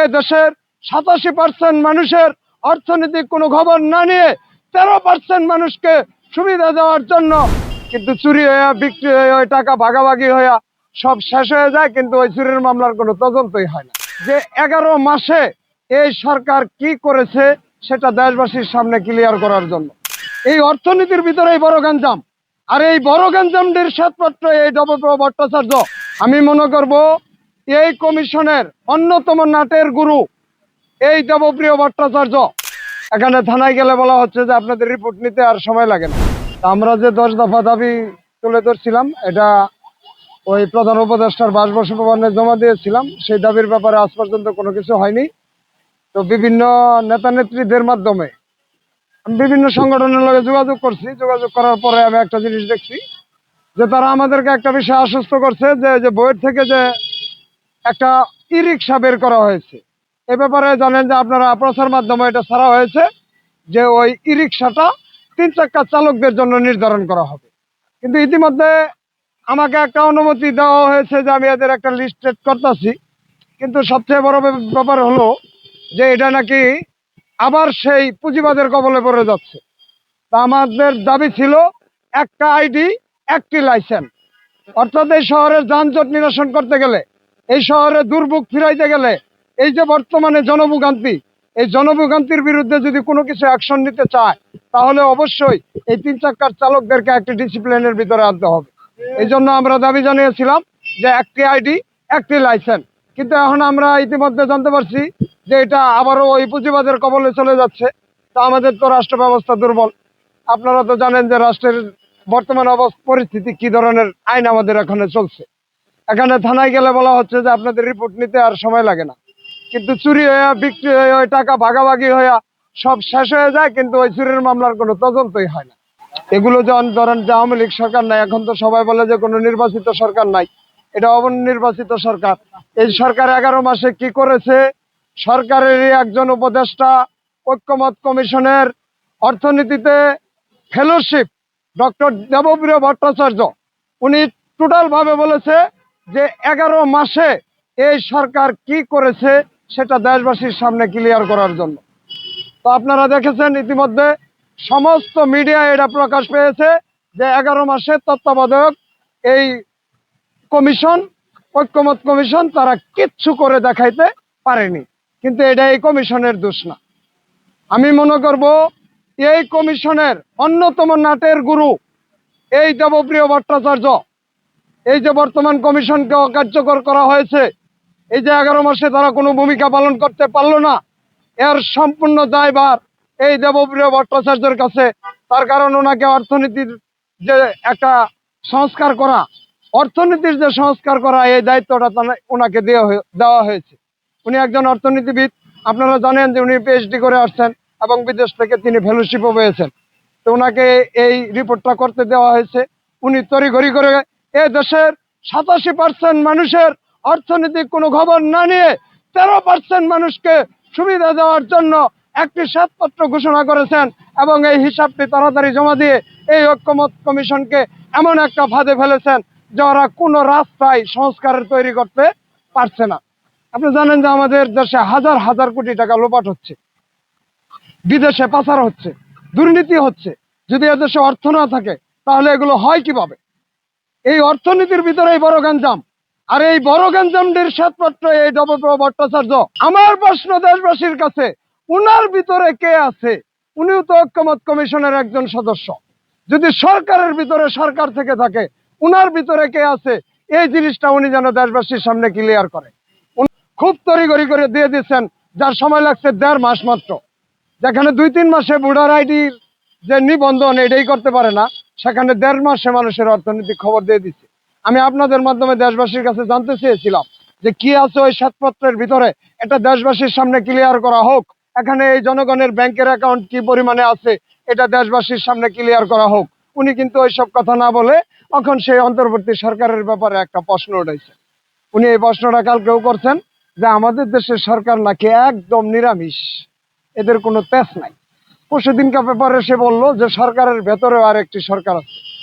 এ দেশের সাতাশি পার্সেন্ট মানুষের অর্থনৈতিক কোনো খবর না নিয়ে তেরো পার্সেন্ট মানুষকে সুবিধা দেওয়ার জন্য কিন্তু চুরি হয়ে বিক্রি হয়ে ওই টাকা ভাগাভাগি হয়ে সব শেষ হয়ে যায়, কিন্তু ওই চুরির মামলার কোনো তদন্তই হয় না। যে এগারো মাসে এই সরকার কি করেছে, সেটা দেশবাসীর সামনে ক্লিয়ার করার জন্য। এই অর্থনীতির ভিতরেই বড় গঞ্জাম আর এই বড় গঞ্জামটির শ্বেতপত্র এই ডবপ্রভ ভট্টাচার্য, আমি মনে করব এই কমিশনের অন্যতম নাটের গুরু এই দেবপ্রিয় ভট্টাচার্য। এখানে থানায় গেলে বলা হচ্ছে যে আপনাদের রিপোর্ট নিতে আর সময় লাগে না। আমরা যে দশ দফা দাবি তুলে ধরছিলাম, এটা ওই প্রধান উপদেষ্টার বাসবসু ভবনে জমা দিয়েছিলাম। সেই দাবির ব্যাপারে আজ পর্যন্ত কোনো কিছু হয়নি। তো বিভিন্ন নেতা নেত্রীদের মাধ্যমে আমি বিভিন্ন সংগঠনের লগে যোগাযোগ করছি। যোগাযোগ করার পরে আমি একটা জিনিস দেখছি যে তারা আমাদেরকে একটা বিষয় আশ্বস্ত করছে যে যে বইয়ের থেকে যে একটা ই রিক্সা বের করা হয়েছে। এ ব্যাপারে জানেন যে আপনারা প্রচার মাধ্যমে এটা ছাড়া হয়েছে যে ওই ই রিক্সাটা তিন চাক্কা চালকদের জন্য নির্ধারণ করা হবে। কিন্তু ইতিমধ্যে আমাকে একটা অনুমতি দেওয়া হয়েছে যে আমি এদের একটা লিস্ট করতেছি। কিন্তু সবচেয়ে বড় ব্যাপ- ব্যাপার হলো যে এটা নাকি আবার সেই পুঁজিবাদের কবলে পড়ে যাচ্ছে। তা আমাদের দাবি ছিল একটা আইডি, একটি লাইসেন্স অর্থাৎ এই শহরের যানজট নিরসন করতে গেলে এই শহরে দুর্ভোগ ফিরাইতে গেলে এই যে বর্তমানে জনভোগান্তি, এই জনভোগান্তির বিরুদ্ধে যদি কোনো কিছু অ্যাকশন নিতে চায়, তাহলে অবশ্যই এই তিন চাক্কার চালকদেরকে একটি ডিসিপ্লিনের ভিতরে আনতে হবে। এই জন্য আমরা দাবি জানিয়েছিলাম যে একটি আইডি, একটি লাইসেন্স কিন্তু এখন আমরা ইতিমধ্যে জানতে পারছি যে এটা আবারও ওই পুঁজিবাদের কবলে চলে যাচ্ছে। তা আমাদের তো রাষ্ট্র ব্যবস্থা দুর্বল। আপনারা তো জানেন যে রাষ্ট্রের বর্তমান অবস্থা, পরিস্থিতি কি ধরনের আইন আমাদের এখানে চলছে। এখানে থানায় গেলে বলা হচ্ছে যে আপনাদের রিপোর্ট নিতে আর সময় লাগে না। কিন্তু চুরি হয়ে বিক্রি হয়ে ওই টাকা ভাগাভাগি হয়ে সব শেষ হয়ে যায়, কিন্তু ওই চুরির মামলার কোনো তদন্তই হয় না। এগুলো যখন ধরেন যে আওয়ামী লীগ সরকার নাই, এখন তো সবাই বলে যে কোনো নির্বাচিত সরকার নাই। এটা অনির্বাচিত সরকার। এই সরকার এগারো মাসে কি করেছে? সরকারেরই একজন উপদেষ্টা, ঐক্যমত কমিশনের অর্থনীতিতে ফেলোশিপ ডক্টর দেবপ্রিয় ভট্টাচার্য। উনি টোটাল ভাবে বলেছে যে এগারো মাসে এই সরকার কি করেছে সেটা দেশবাসীর সামনে ক্লিয়ার করার জন্য। তো আপনারা দেখেছেন ইতিমধ্যে সমস্ত মিডিয়ায় এটা প্রকাশ পেয়েছে যে এগারো মাসে তত্ত্বাবধায়ক এই কমিশন, ঐক্যমত কমিশন তারা কিচ্ছু করে দেখাইতে পারেনি। কিন্তু এটা এই কমিশনের দোষ না। আমি মনে করব এই কমিশনের অন্যতম নাটের গুরু এই দেবপ্রিয় ভট্টাচার্য এই যে বর্তমান কমিশনকে অকার্যকর করা হয়েছে, এই যে এগারো মাসে তারা কোনো ভূমিকা পালন করতে পারল না, এর সম্পূর্ণ দায়ভার এই দেবপ্রিয় ভট্টাচার্যের কাছে। তার কারণ ওনাকে অর্থনীতির যে একটা সংস্কার করা, অর্থনীতির যে সংস্কার করা, এই দায়িত্বটা ওনাকে দেওয়া দেওয়া হয়েছে। উনি একজন অর্থনীতিবিদ, আপনারা জানেন যে উনি পিএইচডি করে আসছেন এবং বিদেশ থেকে তিনি ফেলোশিপও পেয়েছেন। তো ওনাকে এই রিপোর্টটা করতে দেওয়া হয়েছে। উনি তড়িঘড়ি করে এ দেশের সাতাশি পার্সেন্ট মানুষের অর্থনৈতিক কোনো খবর না নিয়ে তেরো পার্সেন্ট মানুষকে সুবিধা দেওয়ার জন্য একটি শ্বেতপত্র ঘোষণা করেছেন এবং এই হিসাবটি তাড়াতাড়ি জমা দিয়ে এই ঐক্যমত কমিশনকে এমন একটা ফাঁদে ফেলেছেন যে ওরা কোনো রাস্তায় সংস্কারের তৈরি করতে পারছে না। আপনি জানেন যে আমাদের দেশে হাজার হাজার কোটি টাকা লোপাট হচ্ছে। বিদেশে পাচার হচ্ছে। দুর্নীতি হচ্ছে। যদি এদেশে অর্থ না থাকে, তাহলে এগুলো হয় কীভাবে? এই অর্থনীতির ভিতরেই বড় গঞ্জাম আর এই বড় গঞ্জামটির শ্বেতপত্র এই ডবপ্রভ ভট্টাচার্য। আমার প্রশ্ন দেশবাসীর কাছে, উনার ভিতরে কে আছে? উনিও তো ঐক্যমত কমিশনের একজন সদস্য। যদি সরকারের ভিতরে সরকার থেকে থাকে, উনার ভিতরে কে আছে? এই জিনিসটা উনি যেন দেশবাসীর সামনে ক্লিয়ার করে। খুব তড়িঘড়ি করে দিয়ে দিচ্ছেন, যার সময় লাগছে দেড় মাস মাত্র। যেখানে দুই তিন মাসে ভোটার আইডির যে নিবন্ধন, এটাই করতে পারে না। সেখানে দেড় মাসে মানুষের অর্থনৈতিক খবর দিয়ে দিচ্ছে আমি আপনাদের মাধ্যমে দেশবাসীর কাছে জানতে চেয়েছিলাম যে কি আছে ওই শ্বেতপত্রের ভিতরে। এটা দেশবাসীর সামনে ক্লিয়ার করা হোক। এখানে এই জনগণের ব্যাংকের অ্যাকাউন্ট কি পরিমাণে আছে, এটা দেশবাসীর সামনে ক্লিয়ার করা হোক। উনি কিন্তু ওইসব কথা না বলে এখন সেই অন্তর্বর্তী সরকারের ব্যাপারে একটা প্রশ্ন উঠেছে। উনি এই প্রশ্নটা কালকেও করছেন যে আমাদের দেশের সরকার নাকি একদম নিরামিষ। এদের কোনো তেজ নাই। পরশু ব্যাপারে সে বলল যে সরকারের ভেতরেও আর একটি সরকার আছে।